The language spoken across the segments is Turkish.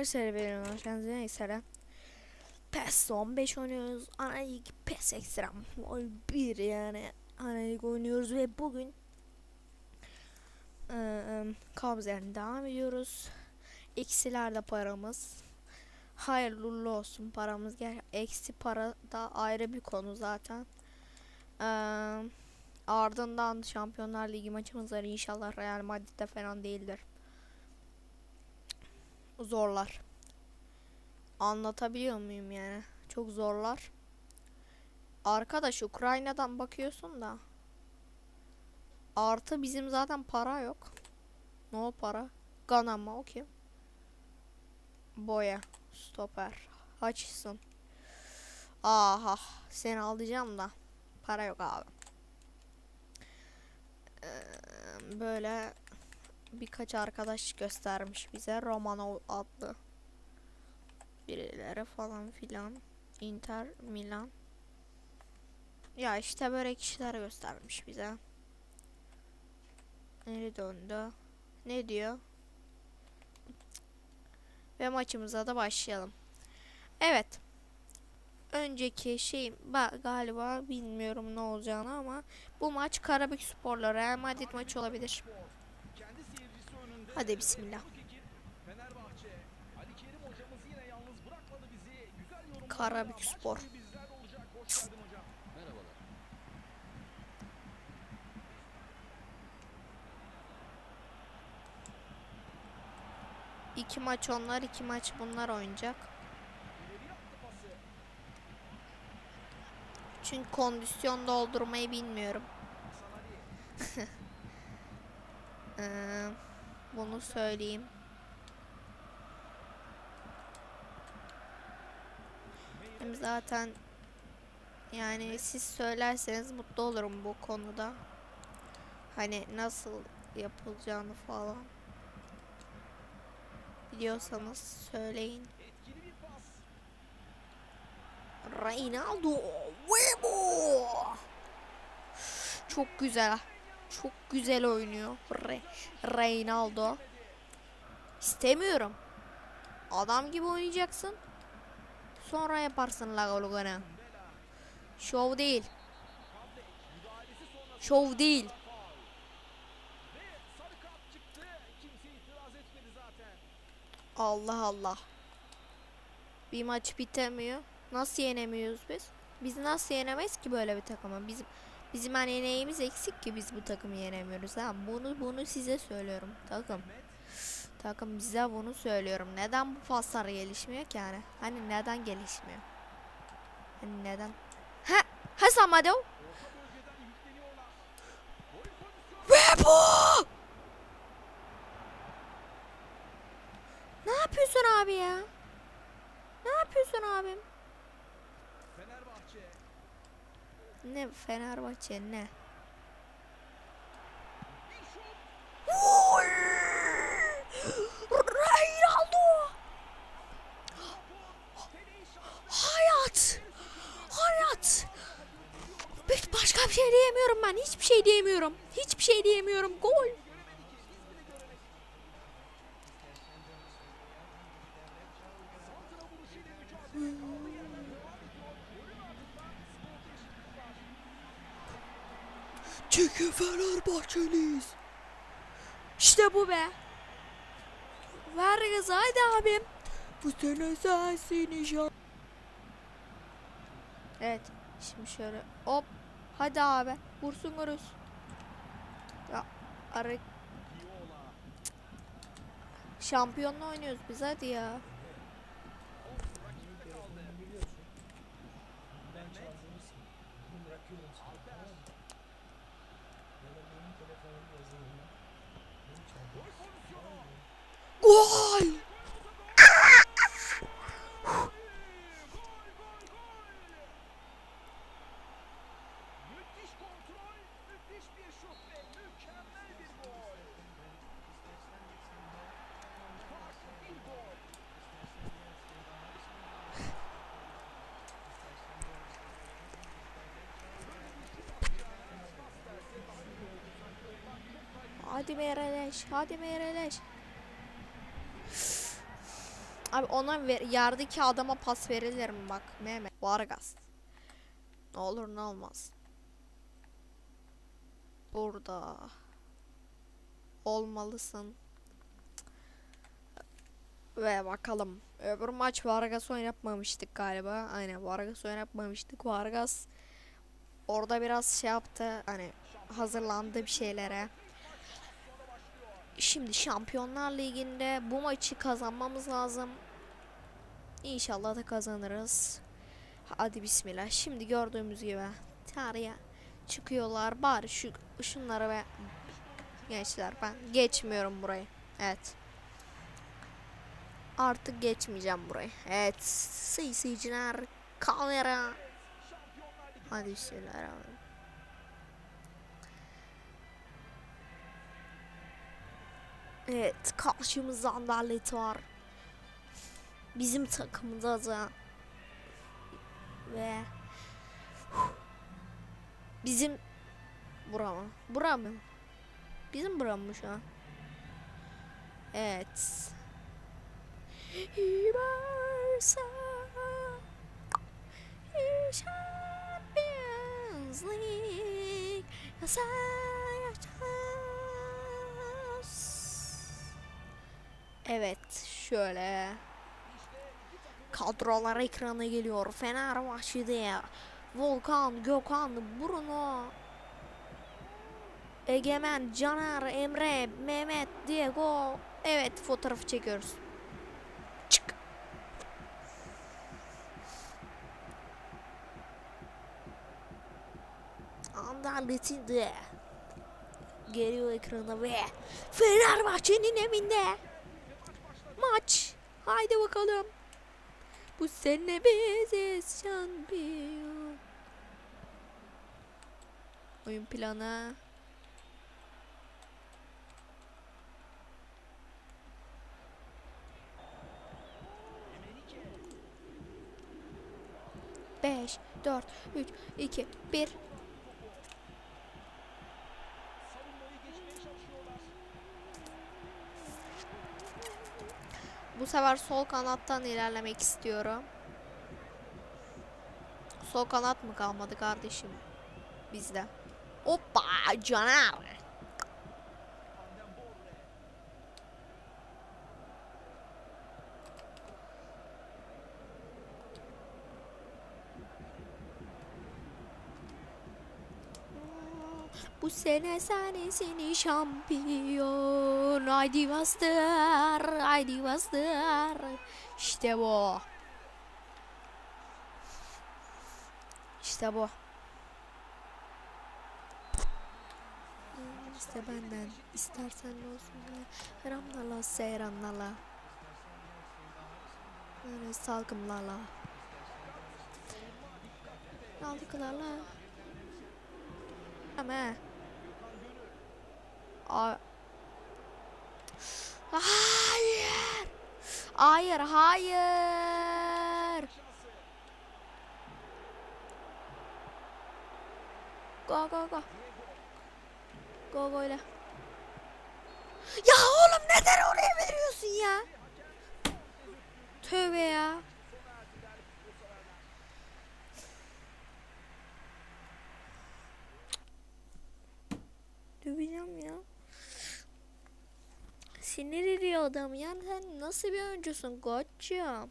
Arkadaşlar benim hoş geldiniz. Neyse. PES 15 oynuyoruz. Ana lig PES Extreme. Vol 1 yani. Ana lig oynuyoruz ve bugün eee kabzeden devam ediyoruz. Eksilerde paramız. Hayırlı olsun paramız gel. Eksi para da ayrı bir konu zaten. Eee ardından Şampiyonlar Ligi maçımız var. İnşallah Real Madrid'de falan değildir zorlar. Anlatabiliyor muyum yani? Çok zorlar. Arkadaş Ukrayna'dan bakıyorsun da. Artı bizim zaten para yok. Ne o para? Ganama o kim? Boya. Stoper. Hutchison. Aha. Seni alacağım da. Para yok abi. Ee, böyle birkaç arkadaş göstermiş bize. Romanov adlı birileri falan filan. Inter Milan. Ya işte böyle kişiler göstermiş bize. Nereye döndü? Ne diyor? Ve maçımıza da başlayalım. Evet. Önceki şey ba- galiba bilmiyorum ne olacağını ama bu maç Karabük Spor'la Real Madrid maçı olabilir. Güzel yorumlarla Karabük Spor. İki maç onlar, iki maç bunlar oynayacak. Çünkü kondisyon doldurmayı bilmiyorum. Ee, bunu söyleyeyim. Hem zaten yani siz söylerseniz mutlu olurum bu konuda. Hani nasıl yapılacağını falan. Biliyorsanız söyleyin. Reynaldo Webo Çok güzel. Çok güzel oynuyor. Re Reynaldo. İstemiyorum. Adam gibi oynayacaksın. Sonra yaparsın la golünü. Şov değil. Şov değil. Allah Allah. Bir maç bitemiyor. Nasıl yenemiyoruz biz? Biz nasıl yenemeyiz ki böyle bir takımı? Bizim bizim hani neyimiz eksik ki biz bu takımı yenemiyoruz ha? Bunu bunu size söylüyorum takım. Takım bize bunu söylüyorum. Neden bu paslar gelişmiyor ki yani? Hani neden gelişmiyor? Hani neden? Ha. Gol pozisyonu. Ve bu! Ne yapıyorsun abi ya? Ne yapıyorsun abim? Fenerbahçe. Ne Fenerbahçe ne? Şaştı. Hayat! Hayat! Başka bir şey diyemiyorum ben. Hiçbir şey diyemiyorum. Hiçbir şey diyemiyorum. Gol. Çünkü Fenerbahçeliyiz. İşte bu be. Ver gazı haydi abim. Bu sene sensin inşallah. Evet. Şimdi şöyle hop. Hadi abi. Vursun görüş. Ya ara şampiyonla oynuyoruz biz hadi ya. Top rakipte kaldı. Ben çaldırırsın. Bunu bırakıyorum sana. Alper. Ya da benim telefonumu yazıyorum. Bunu Gol çaldırırsın. pozisyonu. Gol! Müthiş kontrol, müthiş bir şut ve mükemmel bir gol. Farklı bir gol. Hadi Mereleş, hadi Mereleş. Abi ona ver, yerdeki adama pas verilir mi bak Mehmet Vargas. Ne olur ne olmaz. Burada. Olmalısın. Ve bakalım. Öbür maç Vargas oynatmamıştık galiba. Aynen Vargas oynatmamıştık. Vargas orada biraz şey yaptı. Hani hazırlandı bir şeylere. Şimdi Şampiyonlar Ligi'nde bu maçı kazanmamız lazım. İnşallah da kazanırız. Hadi bismillah. Şimdi gördüğümüz gibi tarihe çıkıyorlar. Bari şu şunları ve gençler ben geçmiyorum burayı. Evet. Artık geçmeyeceğim burayı. Evet. Seyirciler kamera. Hadi bismillahirrahmanirrahim. Evet karşımızda Anderlet var. Bizim takımda da ve bizim bura mı? Bura mı? Bizim bura mı şu an? Evet. Barca Champions League Evet şöyle. Kadrolar ekrana geliyor. Fenerbahçe'de Volkan, Gökhan, Bruno Egemen, Caner, Emre, Mehmet, Diego. Evet fotoğrafı çekiyoruz. Çık. Anderlet'in de geliyor ekrana ve Fenerbahçe'nin evinde maç. Haydi bakalım. Bu sene biziz şampiyon. Oyun planı. Beş, dört, üç, iki, bir. Bu sefer sol kanattan ilerlemek istiyorum. Sol kanat mı kalmadı kardeşim? Bizde. Hoppa Caner. Bu sene senesini şampiyon. Haydi bastır. Haydi bastır. İşte bu. İşte bu. İşte benden istersen ne olsun Ramdala seyranlala Öyle salgımlala Aldıklarla Ama Hayır Hayır hayır Go go go Go go ile. Ya oğlum neden oraya veriyorsun ya? Tövbe ya. Adam ya. Sen nasıl bir oyuncusun koçum?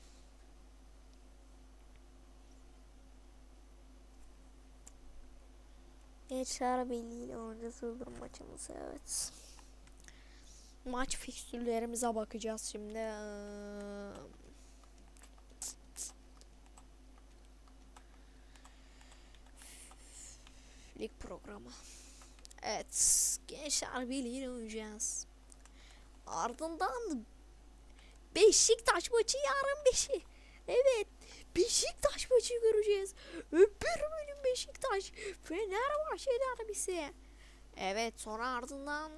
Gençler Birliği ile oynayacağız bir maçımız evet. Maç fikstürlerimize bakacağız şimdi. Eee, Lig programı. Evet. Gençler Birliği ile oynayacağız. Ardından Beşiktaş maçı yarın beşi. Evet. Beşiktaş maçı göreceğiz. Öpür bölüm Beşiktaş. Fenerbahçe derbisi. Evet sonra ardından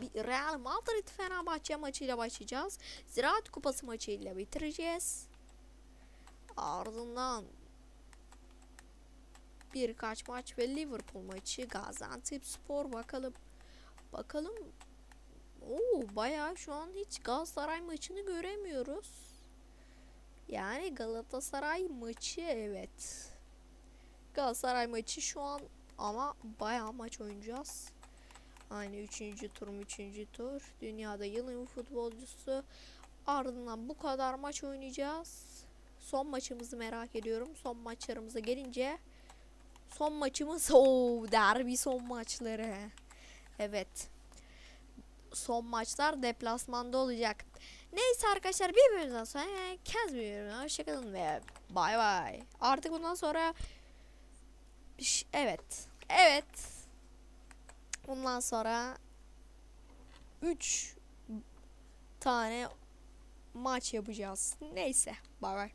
bir Real Madrid Fenerbahçe maçıyla başlayacağız. Ziraat Kupası maçıyla bitireceğiz. Ardından birkaç maç ve Liverpool maçı Gaziantep Spor bakalım. Bakalım. Oo bayağı şu an hiç Galatasaray maçını göremiyoruz. Yani Galatasaray maçı evet. Galatasaray maçı şu an ama bayağı maç oynayacağız. Aynı üçüncü tur üçüncü tur. Dünyada yılın futbolcusu. Ardından bu kadar maç oynayacağız. Son maçımızı merak ediyorum. Son maçlarımıza gelince son maçımız o derbi son maçları. Evet. Son maçlar deplasmanda olacak. Neyse arkadaşlar bir bölümden sonra kendinize iyi bakın. Hoşçakalın ve bay bay. Artık bundan sonra bir evet. Evet. Bundan sonra 3 tane maç yapacağız. Neyse. Bay bay.